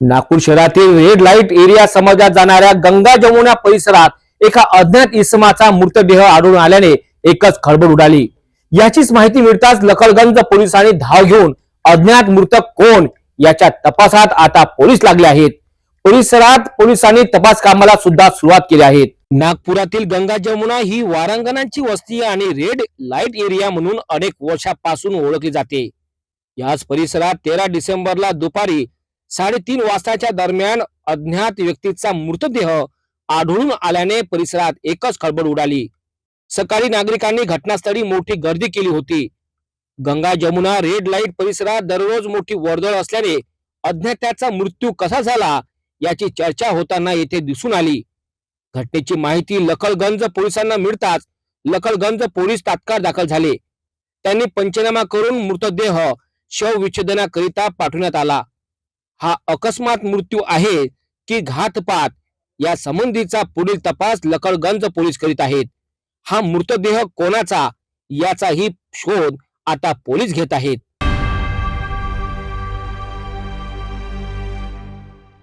नागपूर शहरातील red light area समजल्या जाणाऱ्या गंगा जमुना परिसरात एका अज्ञात इसमाचा मृतदेह आढळून आल्याने एकच खळबळ उडाली. याचीच माहिती मिळताच लखलगंज पोलिसांनी धाव घेऊन अज्ञात मृतक कोण याच्या तपासात आता पोलीस लागले आहेत. परिसरात पोलिसांनी तपास कामाला सुद्धा सुरुवात केली आहे. नागपुरातील गंगा जमुना ही वारांगणांची वस्ती आणि रेड लाइट एरिया म्हणून अनेक वर्षापासून ओळखली जाते. याच परिसरात तेरा डिसेंबरला दुपारी साडेतीन वाजताच्या दरम्यान अज्ञात व्यक्तीचा मृतदेह आढळून आल्याने परिसरात एकच खळबळ उडाली. सकाळी नागरिकांनी घटनास्थळी मोठी गर्दी केली होती. गंगा जमुना रेड लाइट परिसरात दररोज मोठी वर्दळ असल्याने अज्ञाताचा मृत्यू कसा झाला याची चर्चा होताना येथे दिसून आली. घटनेची माहिती लखलगंज पोलिसांना मिळताच लखलगंज पोलीस तात्काळ दाखल झाले. त्यांनी पंचनामा करून मृतदेह शवविच्छेदनाकरिता पाठवण्यात आला. हा अकस्मात मृत्यू आहे की घातपात या संबंधीचा पुढील तपास लकडगंज पोलीस करीत आहेत. हा मृतदेह कोणाचा याचाही शोध आता पोलीस घेत आहेत.